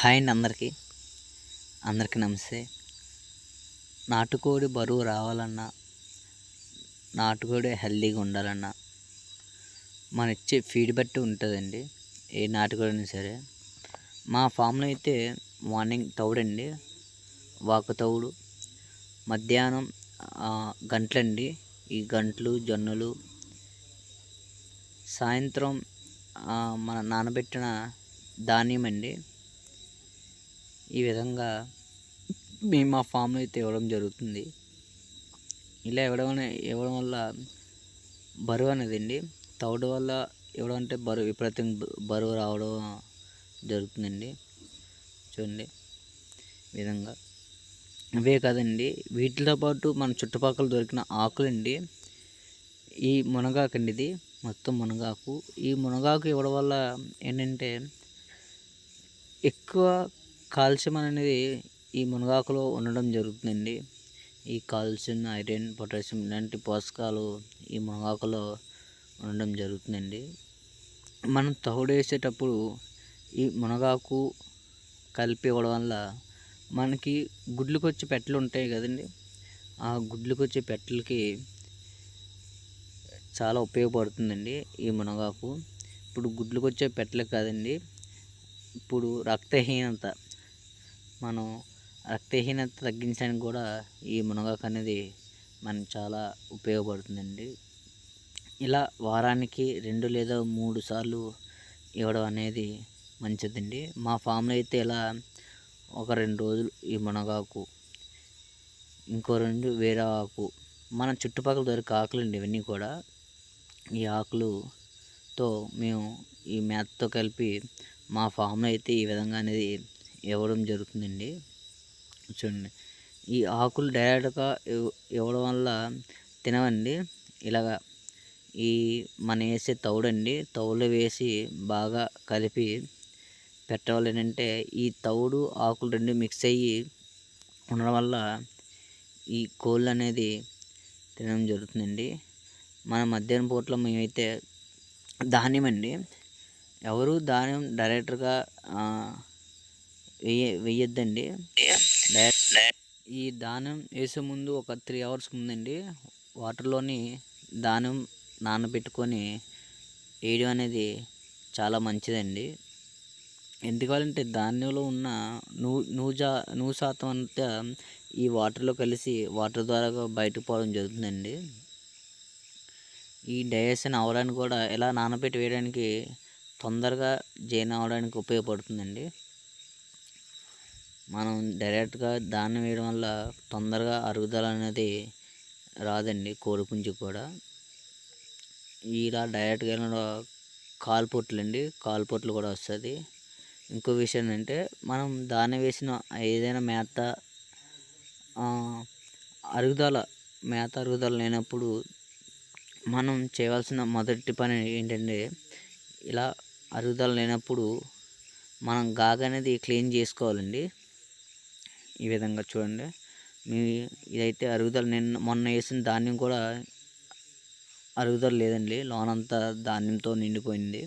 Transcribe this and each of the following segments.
Hi అండి అందరికీ. అందరికీ నమస్తే. నాటుకోడి బరువు రావాలన్నా నాటుకోడి హెల్దీగా ఉండాలన్నా మన ఇచ్చే ఫీడ్ బట్టి ఉంటుందండి ఏ నాటుకోడి అయినా సరే. మా ఫామ్లో అయితే మార్నింగ్ తౌడండి వాకు తౌడు మధ్యాహ్నం గంటలండి. ఈ గంటలు జొన్నలు సాయంత్రం మన నానబెట్టిన ధాన్యం అండి ఈ విధంగా మేము మా ఫామ్లో అయితే ఇవ్వడం జరుగుతుంది. ఇలా ఇవ్వడం ఇవ్వడం వల్ల బరువు అనేది అండి తౌడు వల్ల ఇవ్వడం అంటే బరువు విపరీతం బరువు రావడం జరుగుతుందండి. చూడండి ఈ విధంగా. ఇవే కదండి. వీటితో పాటు మన చుట్టుపక్కల దొరికిన ఆకులండి. ఈ మునగాకు అండి ఇది. మొత్తం మునగాకు. ఈ మునగాకు ఇవ్వడం వల్ల ఏంటంటే ఎక్కువ కాల్షియం అనేది ఈ మునగాకులో ఉండడం జరుగుతుందండి. ఈ కాల్షియం ఐరన్ పొటాషియం ఇలాంటి పోషకాలు ఈ మునగాకులో ఉండడం జరుగుతుందండి. మనం తౌడేసేటప్పుడు ఈ మునగాకు కలిపి ఇవ్వడం వల్ల మనకి గుడ్లుకొచ్చే పెట్టలు ఉంటాయి కదండి. ఆ గుడ్లకొచ్చే పెట్టలకి చాలా ఉపయోగపడుతుందండి ఈ మునగాకు. ఇప్పుడు గుడ్లుకొచ్చే పెట్టలకు కాదండి. ఇప్పుడు రక్తహీనత మనం రక్తహీనత తగ్గించడానికి కూడా ఈ మునగాకు అనేది మనకి చాలా ఉపయోగపడుతుందండి. ఇలా వారానికి రెండు లేదా మూడు సార్లు ఇవ్వడం అనేది మంచిదండి. మా ఫామ్లో అయితే ఇలా ఒక రెండు రోజులు ఈ మునగాకు ఇంకో రెండు వేరే ఆకు మన చుట్టుపక్కల దొరికే ఆకులండి ఇవన్నీ కూడా. ఈ ఆకులుతో మేము ఈ మేతతో కలిపి మా ఫామ్లో అయితే ఈ విధంగా అనేది ఇవ్వడం జరుగుతుందండి. చూడండి. ఈ ఆకులు డైరెక్ట్గా ఇవ్వడం వల్ల తినవండి. ఇలాగా ఈ మన వేసే తౌడండి తౌడులో వేసి బాగా కలిపి పెట్టవాలి ఏంటంటే ఈ తౌడు ఆకులు రెండు మిక్స్ అయ్యి ఉండడం వల్ల ఈ కోళ్ళు అనేది తినడం జరుగుతుందండి. మన మధ్యాహ్నం పూటలో మేమైతే ధాన్యం అండి ఎవరు ధాన్యం డైరెక్ట్గా వెయ్య వెయ్యొద్దండి. ఈ ధాన్యం వేసే ముందు ఒక త్రీ అవర్స్ ముందండి. వాటర్లోని ధాన్యం నానబెట్టుకొని వేయడం అనేది చాలా మంచిదండి. ఎందుకంటే ధాన్యంలో ఉన్న నూ నూజా నూరు శాతం అంతా ఈ వాటర్లో కలిసి వాటర్ ద్వారా బయటకు పోవడం జరుగుతుందండి. ఈ డైజెషన్ అవడానికి కూడా ఇలా నానబెట్టి వేయడానికి తొందరగా జీర్ణం అవడానికి ఉపయోగపడుతుందండి. మనం డైరెక్ట్గా దాన్ని వేయడం వల్ల తొందరగా అరుగుదల అనేది రాదండి కోడిపుంజు కూడా. ఇలా డైరెక్ట్గా వెళ్ళడం కాల్పొట్లు అండి కాల్పొట్లు కూడా వస్తుంది. ఇంకో విషయం ఏంటంటే మనం దాన్ని వేసిన ఏదైనా మేత అరుగుదల మేత అరుగుదల లేనప్పుడు మనం చేయవలసిన మొదటి పని ఏంటంటే ఇలా అరుగుదల లేనప్పుడు మనం గాగ అనేది క్లీన్ చేసుకోవాలండి. ఈ విధంగా చూడండి. మీ ఇదైతే అరుగుదల నిన్న మొన్న వేసిన ధాన్యం కూడా అరుగుదల లేదండి. లోనంతా ధాన్యంతో నిండిపోయింది.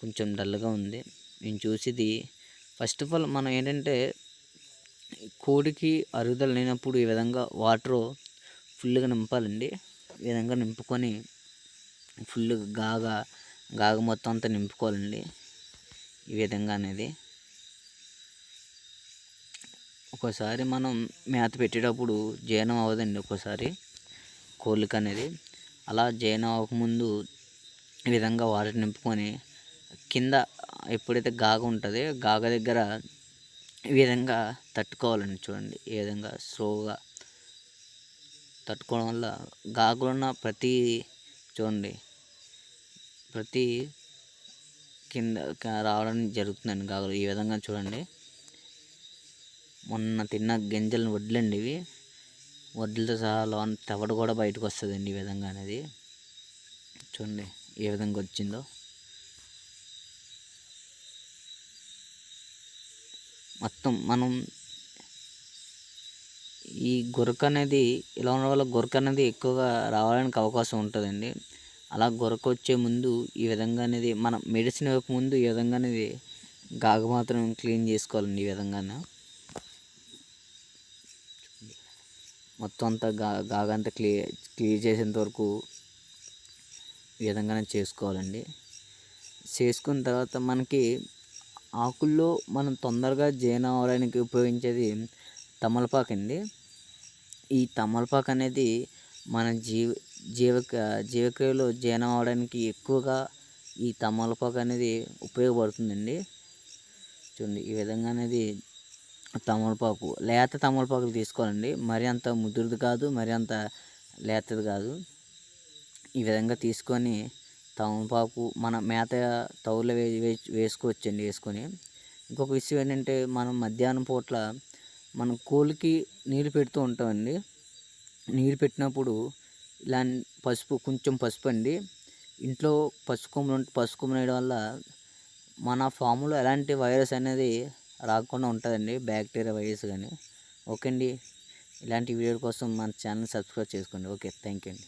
కొంచెం డల్గా ఉంది. నేను చూసేది ఫస్ట్ ఆఫ్ ఆల్ మనం ఏంటంటే కోడికి అరుగుదల లేనప్పుడు ఈ విధంగా వాటర్ ఫుల్గా నింపాలండి. ఈ విధంగా నింపుకొని ఫుల్ గాగా గాగ మొత్తం అంతా నింపుకోవాలండి. ఈ విధంగా అనేది. ఒక్కోసారి మనం మేత పెట్టేటప్పుడు జీర్ణం అవ్వదండి ఒక్కోసారి కోళ్ళకి అనేది. అలా జీర్ణం అవ్వకముందు ఈ విధంగా వాటర్ నింపుకొని కింద ఎప్పుడైతే గాగ ఉంటుంది గాగ దగ్గర ఈ విధంగా తట్టుకోవాలండి చూడండి. ఈ విధంగా స్లోగా తట్టుకోవడం వల్ల గాగులు ఉన్న ప్రతి చూడండి ప్రతి కింద రావడం జరుగుతుందండి గాగులు. ఈ విధంగా చూడండి. మొన్న తిన్న గింజలను వడ్లండి ఇవి. వడ్లతో సహా లోన తవడ కూడా బయటకు వస్తుందండి ఈ విధంగా అనేది. చూడండి ఏ విధంగా వచ్చిందో. మొత్తం మనం ఈ గురక అనేది ఇలా ఉండడం వల్ల గురక అనేది ఎక్కువగా రావడానికి అవకాశం ఉంటుందండి. అలా గురక వచ్చే ముందు ఈ విధంగా అనేది మనం మెడిసిన్ ఇవ్వక ముందు ఈ విధంగా అనేది గాగ మాత్రం క్లీన్ చేసుకోవాలండి ఈ విధంగానే. మొత్తం అంతా గా గాగంతా క్లియర్ క్లియర్ చేసేంత వరకు ఈ విధంగానే చేసుకోవాలండి. చేసుకున్న తర్వాత మనకి ఆకుల్లో మనం తొందరగా జీర్ణం అవడానికి ఉపయోగించేది తమలపాకు అండి. ఈ తమలపాకు అనేది మన జీవ జీవక జీవక్రియలో జీర్ణం అవడానికి ఎక్కువగా ఈ తమలపాకు అనేది ఉపయోగపడుతుందండి. చూడండి ఈ విధంగా అనేది తమలపాకు లేత తమలపాకులు తీసుకోవాలండి. మరి అంత ముదురుది కాదు మరి అంత లేతది కాదు. ఈ విధంగా తీసుకొని తమలపాకు మన మేత తౌలో వే వే- వేసుకోవచ్చండి వేసుకొని. ఇంకొక విషయం ఏంటంటే మనం మధ్యాహ్నం పూట్ల మనం కోళ్ళకి నీళ్ళు పెడుతూ ఉంటామండి. నీరు పెట్టినప్పుడు ఇలా పసుపు కొంచెం పసుపు అండి. ఇంట్లో పసుపు కొమ్ములు పసుపు వేయడం వల్ల మన ఫామ్లో ఎలాంటి వైరస్ అనేది రాకుండా ఉంటుందండి బ్యాక్టీరియా వైరస్ కానీ. ఓకే అండి. ఇలాంటి వీడియో కోసం మన ఛానల్ సబ్స్క్రైబ్ చేసుకోండి. ఓకే థ్యాంక్ యూ అండి.